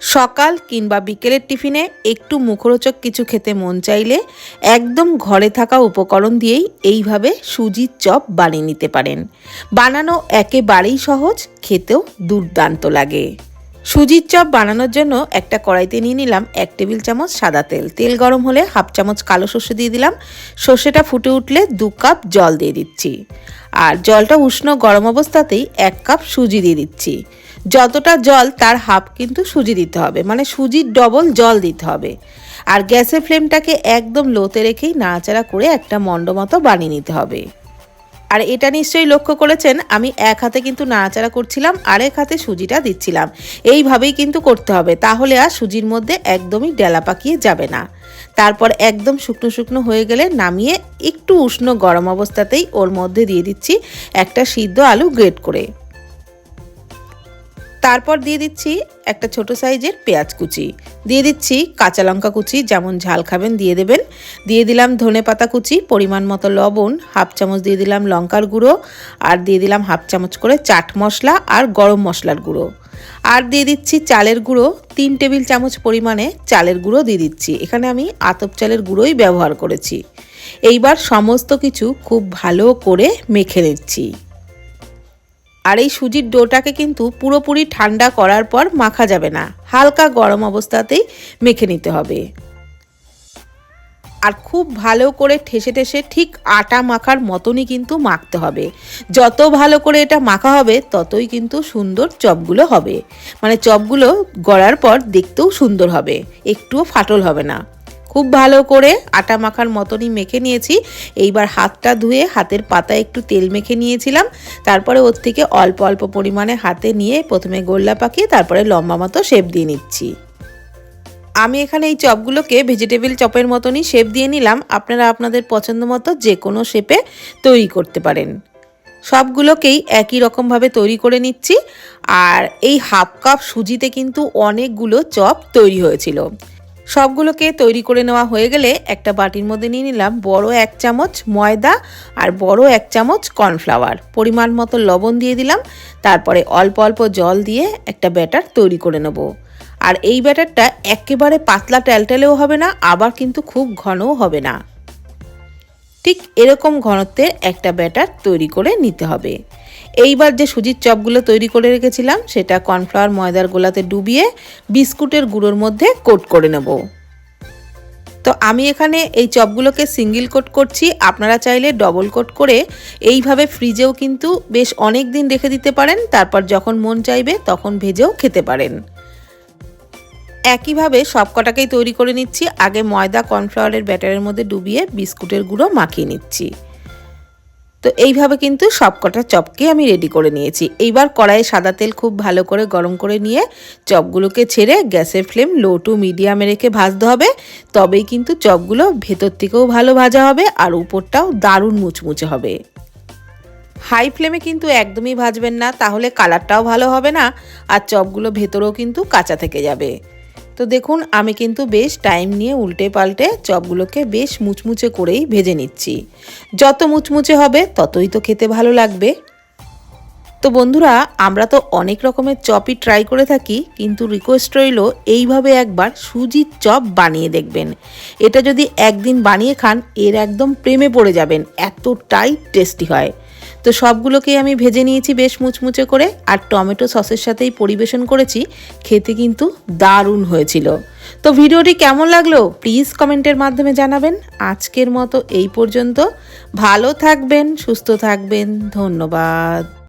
সকাল কিংবা বিকেলের টিফিনে একটু মুখরোচক কিছু খেতে মন চাইলে একদম ঘরে থাকা উপকরণ দিয়েই এইভাবে সুজির চপ বানিয়ে নিতে পারেন। বানানো একেবারেই সহজ, খেতেও দুর্দান্ত লাগে। সুজির চপ বানানোর জন্য একটা কড়াইতে নিয়ে নিলাম এক টেবিল চামচ সাদা তেল। তেল গরম হলে হাফ চামচ কালো সর্ষে দিয়ে দিলাম। সর্ষেটা ফুটে উঠলে দু কাপ জল দিয়ে দিচ্ছি। আর জলটা উষ্ণ গরম অবস্থাতেই এক কাপ সুজি দিয়ে দিচ্ছি। যতটা জল তার হাফ কিন্তু সুজি দিতে হবে। মানে সুজির ডবল জল দিতে হবে। আর গ্যাসের ফ্লেমটাকে একদম লোতে রেখেই নাড়াচাড়া করে একটা মণ্ড মতো বানিয়ে নিতে হবে। আর এটা নিশ্চয়ই লক্ষ্য করেছেন, আমি এক হাতে কিন্তু নাড়াচাড়া করছিলাম আর এক হাতে সুজিটা দিচ্ছিলাম। এইভাবেই কিন্তু করতে হবে, তাহলে আর সুজির মধ্যে একদমই ডেলা পাকিয়ে যাবে না। তারপর একদম শুকনো শুকনো হয়ে গেলে নামিয়ে একটু উষ্ণ গরম অবস্থাতেই ওর মধ্যে দিয়ে দিচ্ছি একটা সিদ্ধ আলু গ্রেট করে। তারপর দিয়ে দিচ্ছি একটা ছোট সাইজের পেঁয়াজ কুচি। দিয়ে দিচ্ছি কাঁচা লঙ্কা কুচি, যেমন ঝাল খাবেন দিয়ে দেবেন। দিয়ে দিলাম ধনে পাতা কুচি, পরিমাণ মতো লবণ, হাফ চামচ দিয়ে দিলাম লঙ্কার গুঁড়ো, আর দিয়ে দিলাম হাফ চামচ করে চাট মশলা আর গরম মশলার গুঁড়ো। আর দিয়ে দিচ্ছি চালের গুঁড়ো, তিন টেবিল চামচ পরিমাণে চালের গুঁড়ো দিয়ে দিচ্ছি। এখানে আমি আতপ চালের গুঁড়োই ব্যবহার করেছি। এইবার সমস্ত কিছু খুব ভালো করে মেখে নিচ্ছি। আর এই সুজির ডোটাকে কিন্তু পুরোপুরি ঠান্ডা করার পর মাখা যাবে না। হালকা গরম অবস্থাতেই মেখে নিতে হবে। আর খুব ভালো করে ঠেসে ঠেসে ঠিক আটা মাখার মতনই কিন্তু মাখতে হবে। যত ভালো করে এটা মাখা হবে, ততই কিন্তু সুন্দর চপগুলো হবে। মানে চপগুলো গড়ার পর দেখতেও সুন্দর হবে, একটুও ফাটল হবে না। খুব ভালো করে আটা মাখার মতনই মেখে নিয়েছি। এইবার হাতটা ধুয়ে হাতের পাতায় একটু তেল মেখে নিয়েছিলাম। তারপরে ওর থেকে অল্প অল্প পরিমাণে হাতে নিয়ে প্রথমে গোল্লা পাকিয়ে তারপরে লম্বা মতো শেপ দিয়ে নিচ্ছি। আমি এখানে এই চপগুলোকে ভেজিটেবিল চপের মতনই শেপ দিয়ে নিলাম। আপনারা আপনাদের পছন্দ মতো যে কোনো শেপে তৈরি করতে পারেন। সবগুলোকেই একই রকমভাবে তৈরি করে নিচ্ছি। আর এই হাফ কাপ সুজিতে কিন্তু অনেকগুলো চপ তৈরি হয়েছিল। সবগুলোকে তৈরি করে নেওয়া হয়ে গেলে একটা বাটির মধ্যে নিয়ে নিলাম বড় এক চামচ ময়দা আর বড় এক চামচ কর্নফ্লাওয়ার। পরিমাণ মতো লবণ দিয়ে দিলাম, তারপরে অল্প অল্প জল দিয়ে একটা ব্যাটার তৈরি করে নেব। আর এই ব্যাটারটা একেবারে পাতলা ট্যালটেলেও হবে না, আবার কিন্তু খুব ঘনও হবে না। ঠিক এরকম ঘনত্বের একটা ব্যাটার তৈরি করে নিতে হবে। এইবার যে সুজির চপগুলো তৈরি করে রেখেছিলাম, সেটা কর্নফ্লাওয়ার ময়দার গোলাতে ডুবিয়ে বিস্কুটের গুঁড়োর মধ্যে কোট করে নেব। তো আমি এখানে এই চপগুলোকে সিঙ্গেল কোট করছি। আপনারা চাইলে ডবল কোট করে এইভাবে ফ্রিজেও কিন্তু বেশ অনেক দিন রেখে দিতে পারেন। তারপর যখন মন চাইবে তখন ভেজেও খেতে পারেন। একইভাবে সব কটাকেই তৈরি করে নিচ্ছি। আগে ময়দা কর্নফ্লাওয়ারের ব্যাটারের মধ্যে ডুবিয়ে বিস্কুটের গুঁড়ো মাখিয়ে নিচ্ছি। তো এইভাবে কিন্তু সব কটা চপকে আমি রেডি করে নিয়েছি। এইবার কড়াইয়ে সাদা তেল খুব ভালো করে গরম করে নিয়ে চপগুলোকে ছেড়ে গ্যাসের ফ্লেম লো টু মিডিয়ামে রেখে ভাজতে হবে। তবেই কিন্তু চপগুলো ভেতর থেকেও ভালো ভাজা হবে আর উপরটাও দারুণ মুচমুচে হবে। হাই ফ্লেমে কিন্তু একদমই ভাজবেন না, তাহলে কালারটাও ভালো হবে না, আর চপগুলো ভেতরেও কিন্তু কাঁচা থেকে যাবে। তো দেখুন, আমি কিন্তু বেশ টাইম নিয়ে উল্টে পাল্টে চপগুলোকে বেশ মুচমুচে করেই ভেজে নিচ্ছি। যত মুচমুচে হবে, ততই তো খেতে ভালো লাগবে। তো বন্ধুরা, আমরা তো অনেক রকমের চপই ট্রাই করে থাকি, কিন্তু রিকোয়েস্ট রইল, এইভাবে একবার সুজির চপ বানিয়ে দেখবেন। এটা যদি একদিন বানিয়ে খান, এর একদম প্রেমে পড়ে যাবেন, এতটাই টেস্টি হয়। তো সবগুলোকেই আমি ভেজে নিয়েছি বেশ মুচমুচে করে, আর টমেটো সসের সাথেই পরিবেশন করেছি, খেতে কিন্তু দারুণ হয়েছিল। তো ভিডিওটি কেমন লাগল? প্লিজ কমেন্টের মাধ্যমে জানাবেন। আজকের মতো এই পর্যন্ত। ভালো থাকবেন, সুস্থ থাকবেন, ধন্যবাদ।